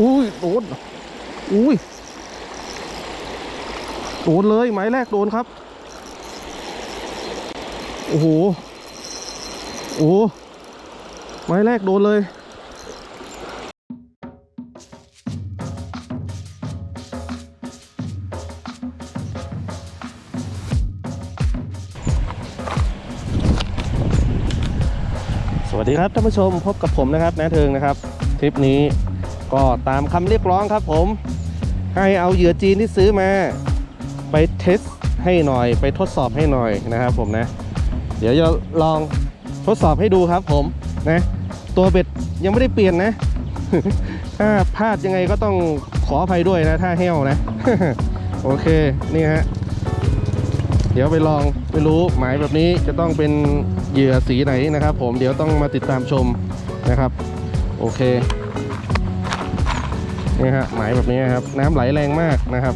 อุ้ยโดนอุ้ยโดนเลยไม้แรกโดนครับ โอ้โหโอ้ไม้แรกโดนเลยสวัสดีครับท่านผู้ชมพบกับผมนะครับแนาเทิงนะครับ ทริปนี้ ก็ตามคำเรียกร้องครับผม ให้เอาเหยื่อจีนที่ซื้อมา ไปเทสให้หน่อย ไปทดสอบให้หน่อยนะครับผมนะ เดี๋ยวจะลองทดสอบให้ดูครับผมนะ ตัวเบ็ดยังไม่ได้เปลี่ยนนะ ถ้าพลาดยังไงก็ต้องขออภัยด้วยนะ ถ้าเห้วนะ โอเคนี่ฮะเดี๋ยวไปลองไม่รู้หมายแบบนี้จะต้องเป็นเหยื่อสีไหนนะครับ ผมเดี๋ยวต้องมาติดตามชมนะครับ โอเค นี่ฮะหมายแบบนี้ครับ น้ำไหลแรงมากนะครับ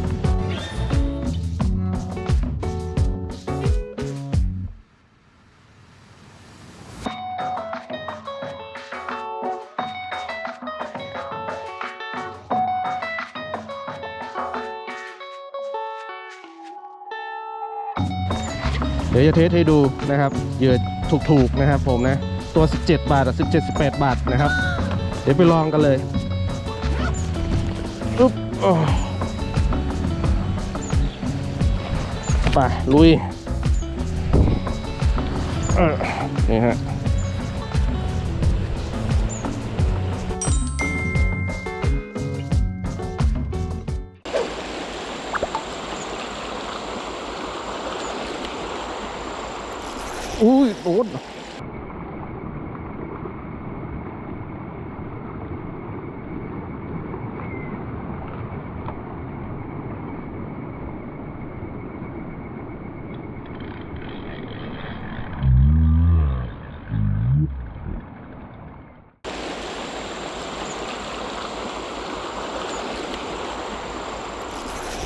เดี๋ยวจะเทสให้ดูนะครับเหยื่อถูกๆนะครับผมนะ ตัว 17 บาทกับ17 18 บาทนะครับ เดี๋ยวไปลองกันเลย อุ๊บไปลุยนี่ฮะอุ้ยโดน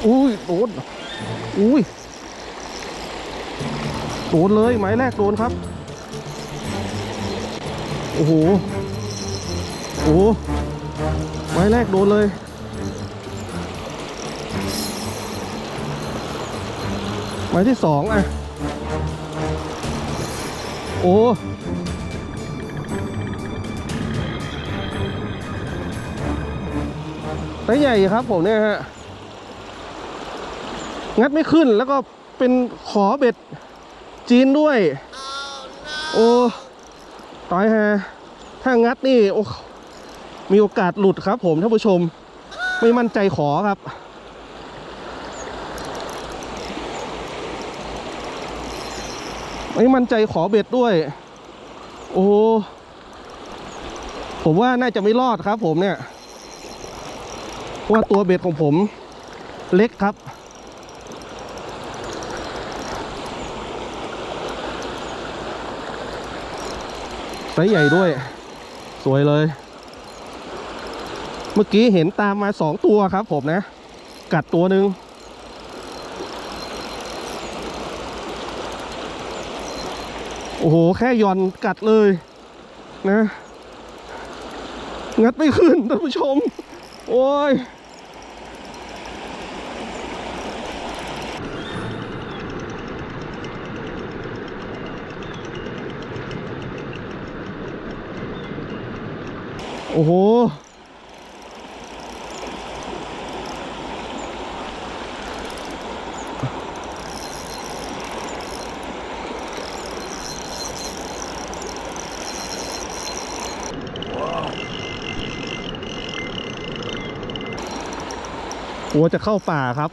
อุ้ยโด นอุ้ยโดนเลยไม้แรกโดนครับ โอ้โห โอ้โหไม้แรกโดนเลย ไม้ที่สองอะ โอ้ไซส์ใหญ่ครับผมเนี่ยฮะ งัดไม่ขึ้นแล้วก็เป็นขอเบ็ดจีนด้วย โอ้ตายฮะถ้างัดนี่โอ้มีโอกาสหลุดครับผมท่านผู้ชม ไม่มั่นใจขอครับไม่มั่นใจขอเบ็ดด้วย โอ้ผมว่าน่าจะไม่รอดครับผมเนี่ยเพราะว่าตัวเบ็ดของผมเล็กครับ ไซส์ใหญ่ด้วย สวยเลย เมื่อกี้เห็นตามมาสองตัวครับผมนะ กัดตัวหนึ่งโอ้โห แค่ย่อนกัดเลยนะ งัดไม่ขึ้นท่านผู้ชม โอ้ย โอ้โหหัวจะเข้าป่าครับ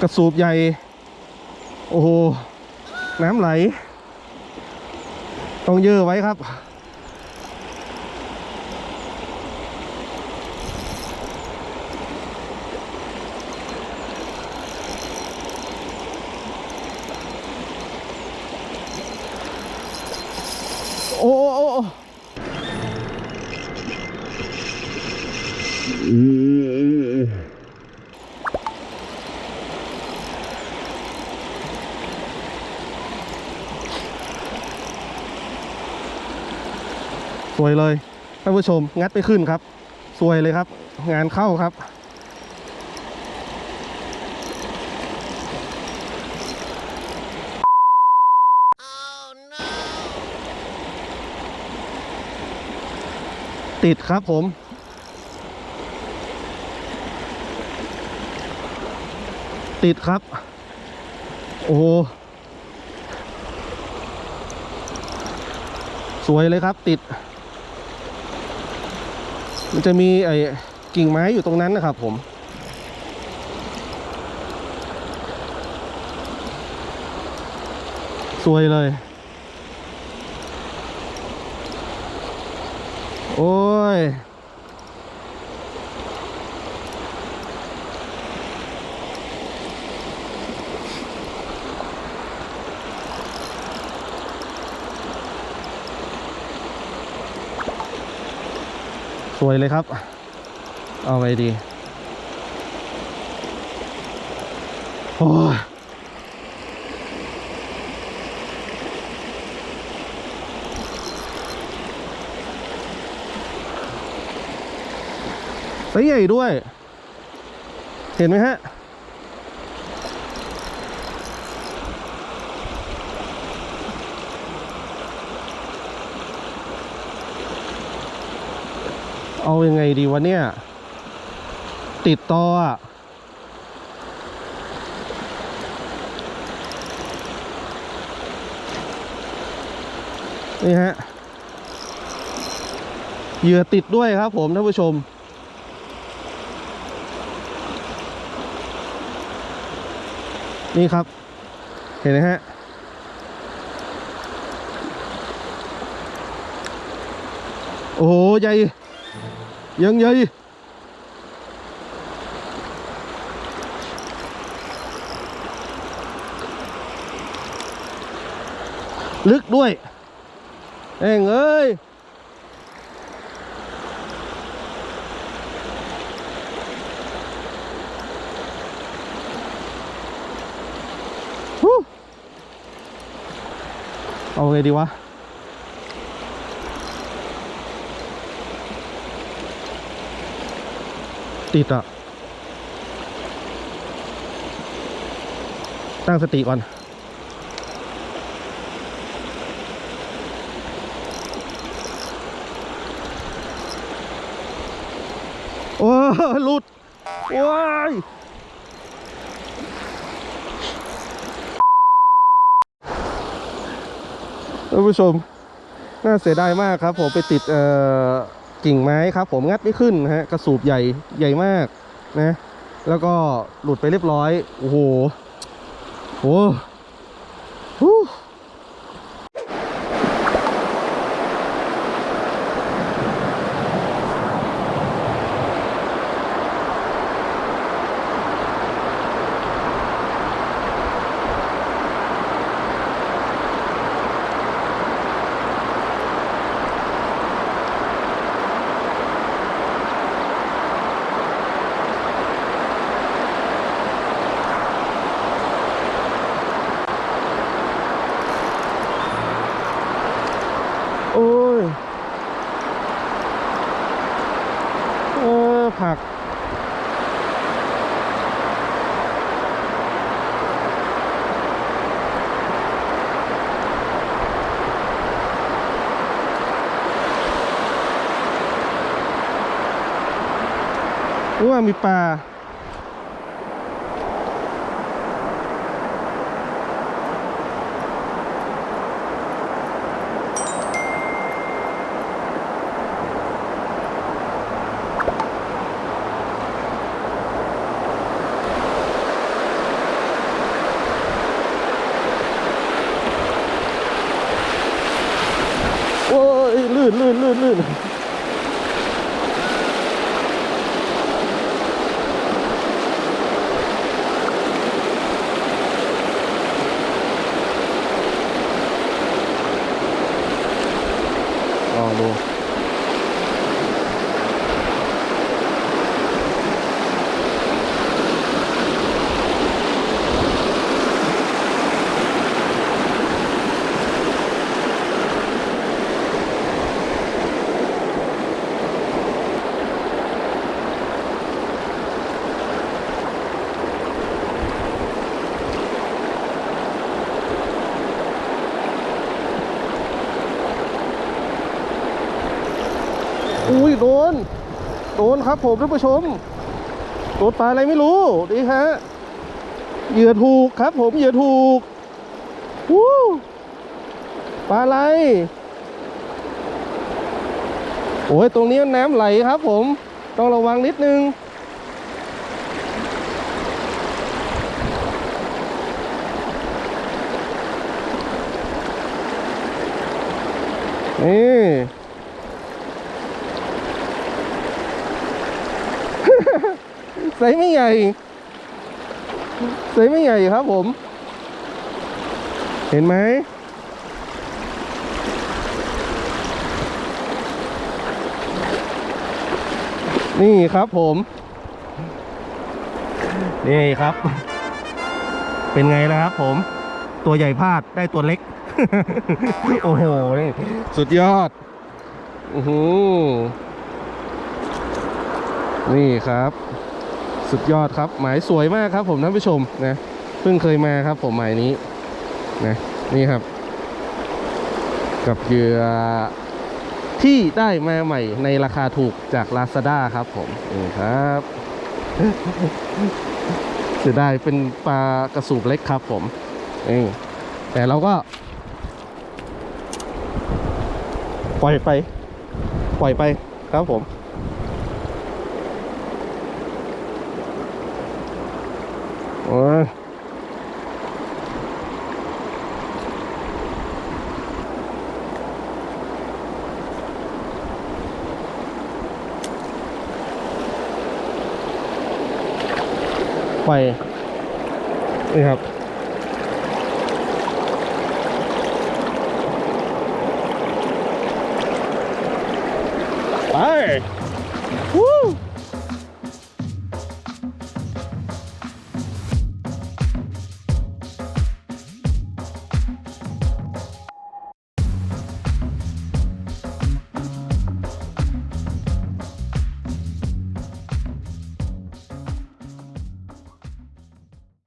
กระสูบใหญ่ โอ้โห น้ำไหล ต้องเยอะไว้ครับ โอ้โอ้โอ้โอ้ ส วยเลยท่านผู้ชมงัดไม่ขึ้นครับ สวยเลยครับ งานเข้าครับ ติดครับผมติดครับ โอ้สวยเลยครับติด มันจะมีไอ้กิ่งไม้อยู่ตรงนั้นนะครับผม สวยเลย โอ้ย วยเลยครับ เอาไงดี โอ้ยไซส์ใหญ่ด้วย เห็นไหมฮะ เอายังไงดีวะเนี่ย ติดต่ออะนี่ฮะเหยื่อติดด้วยครับผมท่านผู้ชม นี่ครับ เห็นไหมฮะโอ้โหใหญ่ ยังใหญ่ลึกด้วยเองเอ้ย ฮู้เอาไงดีวะ ติดอะ ตั้งสติก่อน โอ้หลุด โอ้ยท่านผู้ชม น่าเสียดายมากครับ ผมไปติด เอ่อ กิ่งไม้ครับผมงัดไม่ขึ้นนะฮะกระสูบใหญ่ใหญ่มากนะแล้วก็หลุดไปเรียบร้อย โอ้โหโอ้โหฮู้โอ้ยเออผัก รู้ ว่ามีปลาลื่นลื่นลื่นลื่น อุ้ยโดน โดนครับผมท่านผู้ชมโดนปลาอะไรไม่รู้ดีฮะเหยื่อถูกครับ ผมเหยื่อถูกวู้ปลาอะไรโอ้ยตรงนี้น้ำไหลครับ ผมต้องระวังนิดนึงนี่ ไซส์ไม่ใหญ่ไซส์ไม่ใหญ่ครับผม เห็นไหมนี่ครับผม นี่ครับ เป็นไงล่ะครับผม ตัวใหญ่พลาดได้ตัวเล็ก โอ้โหนี่สุดยอดอือหือนี่ครับ สุดยอดครับ หมายสวยมากครับ ผมท่านผู้ชมนะเพิ่งเคยมาครับ ผมหมายนี้นะนี่ครับ กับเหยื่อที่ได้มาใหม่ในราคาถูกจาก Lazada ครับผมนี่ครับเสียดายเป็นปลากระสูบเล็กครับผมนี่แต่เราก็ ปล่อยไป ปล่อยไปครับผม ปนี่ครับ ไปวู้